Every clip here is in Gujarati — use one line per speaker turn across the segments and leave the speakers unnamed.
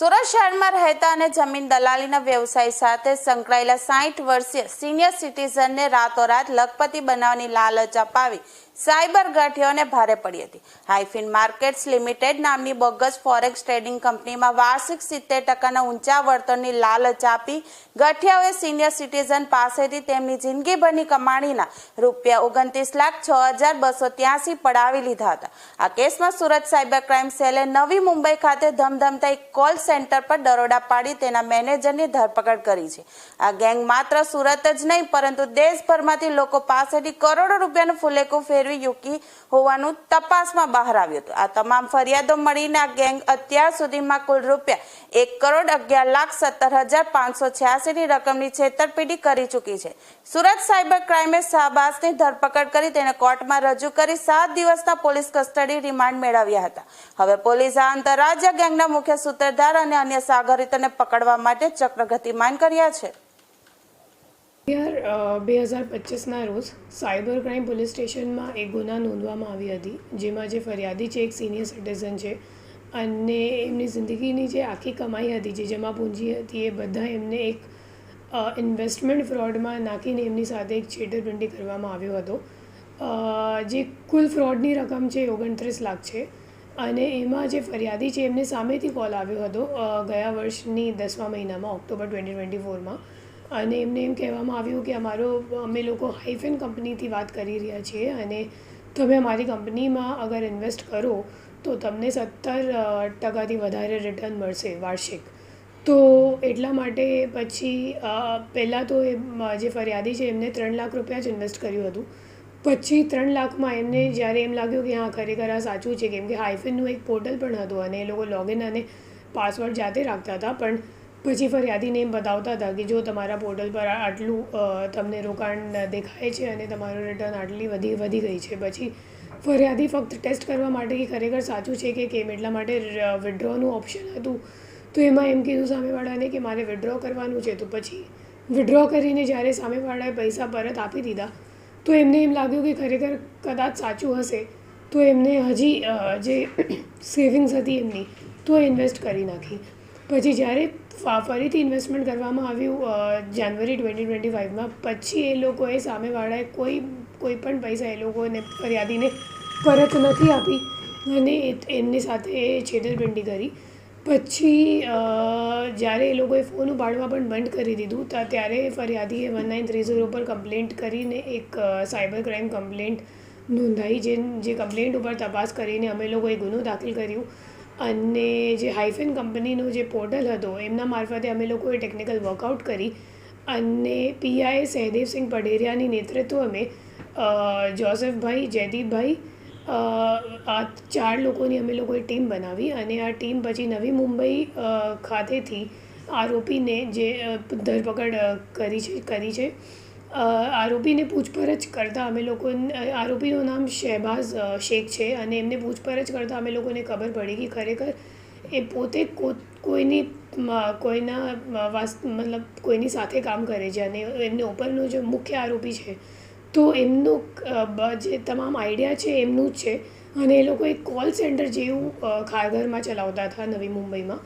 ભૂતકાળમાં રહેતા અને જમીન દલાલીના વ્યવસાય સાથે સંકળાયેલા સાઠ વર્ષીય સિનિયર સિટીઝનને રાતોરાત લખપતિ બનાવવાની લાલચ અપાવી સાયબર ગાંઠિયોને ભારે પડી હતી. હાઈફિન માર્કેટ્સ લિમિટેડ નામની બોગસ ફોરેક્સ ટ્રેડિંગ કંપનીમાં વાર્ષિક સિત્તેર ટકાના ઊંચા વળતરની લાલચ આપી ગઠિયાઓએ સિનિયર સિટીઝન પાસેથી તેમની જિંદગીભરની કમાણીના રૂપિયા ઓગણત્રીસ લાખ છ હજાર બસો ત્યાસી પડાવી લીધા હતા. આ કેસમાં સુરત સાયબર ક્રાઇમ સેલે નવી મુંબઈ ખાતે ધમધમતા એક કોલ સેન્ટર પર દરોડા પાડી તેના મેનેજરની ધરપકડ કરી છે. આ ગેંગ માત્ર સુરત જ નહીં, પરંતુ દેશભરમાંથી લોકો પાસેથી કરોડો રૂપિયાનું ફુલેકું ફેરવી યુકી હોવાનું તપાસમાં બહાર આવ્યું હતું. આ તમામ ફરિયાદો મળીને આ ગેંગ અત્યાર સુધીમાં કુલ રૂપિયા એક કરોડ અગિયાર લાખ સત્તર હજાર પાંચસો છ્યાસીની રકમની છેતરપિંડી કરી ચૂકી છે. સુરત સાયબર ક્રાઇમે શાહબાઝની ધરપકડ કરી તેને કોર્ટમાં રજૂ કરી સાત દિવસના પોલીસ કસ્ટડી રિમાન્ડ મેળવ્યા હતા. હવે પોલીસ આ આંતરરાજ્ય ગેંગના મુખ્ય સૂત્રધાર અને અન્ય સાગરિતોને પકડવા માટે ચક્ર ગતિમાન કર્યા છે.
બે હજાર પચીસના રોજ સાયબર ક્રાઇમ પોલીસ સ્ટેશનમાં એક ગુના નોંધવામાં આવી હતી, જેમાં જે ફરિયાદી છે, એક સિનિયર સિટીઝન છે અને એમની જિંદગીની જે આખી કમાઈ હતી, જે જમા પૂંજી હતી, એ બધા એમને એક ઇન્વેસ્ટમેન્ટ ફ્રોડમાં નાખીને એમની સાથે એક છેતરપિંડી કરવામાં આવ્યો હતો. જે કુલ ફ્રોડની રકમ છે, ઓગણત્રીસ લાખ છે. અને એમાં જે ફરિયાદી છે, એમને સામેથી કોલ આવ્યો હતો ગયા વર્ષની દસમા મહિનામાં, ઓક્ટોબર ટ્વેન્ટી ટ્વેન્ટી ફોરમાં અને એમને એમ કહેવામાં આવ્યું કે અમારો, અમે લોકો હાઇફેન કંપનીથી વાત કરી રહ્યા છીએ અને તમે અમારી કંપનીમાં અગર ઇન્વેસ્ટ કરો, તો તમને સત્તર ટકાથી વધારે રિટર્ન મળશે વાર્ષિક. તો એટલા માટે પછી પહેલાં તો એ, જે ફરિયાદી છે, એમને ત્રણ લાખ રૂપિયા જ ઇન્વેસ્ટ કર્યું હતું. પછી ત્રણ લાખમાં એમને જ્યારે એમ લાગ્યું કે હા, ખરેખર આ સાચું છે, કેમ કે હાઇફિનનું એક પોર્ટલ પણ હતું અને એ લોકો લોગિન અને પાસવર્ડ જાતે રાખતા હતા. પણ પછી ફરિયાદીને એમ બતાવતા હતા કે જો તમારા પોર્ટલ પર આટલું તમને રોકાણ દેખાય છે અને તમારું રિટર્ન આટલી વધી વધી ગઈ છે. પછી ફરિયાદી ફક્ત ટેસ્ટ કરવા માટે કે ખરેખર સાચું છે કે કેમ એટલા માટે વિડ્રોનું ઓપ્શન હતું. તો એમાં એમ કીધું સામેવાળાને કે મારે વિડ્રો કરવાનું છે. તો પછી વિડ્રો કરીને જ્યારે સામેવાળાએ પૈસા પરત આપી દીધા તો એમને એમ લાગ્યું કે ખરેખર કદાચ સાચું હશે. તો એમને હજી જે સેવિંગ્સ હતી એમની, તો ઇન્વેસ્ટ કરી નાખી. પછી જ્યારે ફરીથી ઇન્વેસ્ટમેન્ટ કરવામાં આવ્યું જાન્યુઆરી ટ્વેન્ટી ટ્વેન્ટી ફાઇવમાં પછી એ લોકોએ સામેવાળાએ કોઈ કોઈ પણ પૈસા એ લોકોને ફરિયાદીને પરત નથી આપી. અને એમની સાથે એ છેતરપિંડી કરી. પછી જ્યારે એ લોકોએ ફોન ઉપાડવા પણ બંધ કરી દીધું, તા- ત્યારે ફરિયાદીએ વન નાઇન થ્રી ઝીરો પર કમ્પ્લેન્ટ કરીને એક સાયબર ક્રાઇમ કમ્પ્લેન્ટ નોંધાઈ, જે જે કમ્પ્લેન્ટ ઉપર તપાસ કરીને અમે લોકોએ ગુનો દાખલ કર્યું. અને જે હાઇફેન કંપનીનો જે પોર્ટલ હતો, એમના મારફતે અમે લોકોએ ટેકનિકલ વર્કઆઉટ કરી. અને પીઆઈ સહદેવસિંહ પઢેરિયાની નેતૃત્વ અમે જોસેફભાઈ, જયદીપભાઈ આ ચાર લોકોની અમે લોકોએ ટીમ બનાવી અને આ ટીમ પછી નવી મુંબઈ ખાતેથી આરોપીને જે ધરપકડ કરી છે કરી છે. આરોપીને પૂછપરછ કરતાં અમે લોકો આરોપીનું નામ શહેબાઝ શેખ છે અને એમને પૂછપરછ કરતાં અમે લોકોને ખબર પડી કે ખરેખર એ પોતે કોઈની કોઈના મતલબ કોઈની સાથે કામ કરે છે અને એમને ઉપરનો જે મુખ્ય આરોપી છે તો એમનું જે તમામ આઈડિયા છે એમનું જ છે. અને એ લોકો એક કોલ સેન્ટર જેવું ખારઘરમાં ચલાવતા હતા નવી મુંબઈમાં.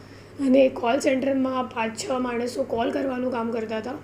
અને કોલ સેન્ટરમાં પાંચ છ માણસો કોલ કરવાનું કામ કરતા હતા.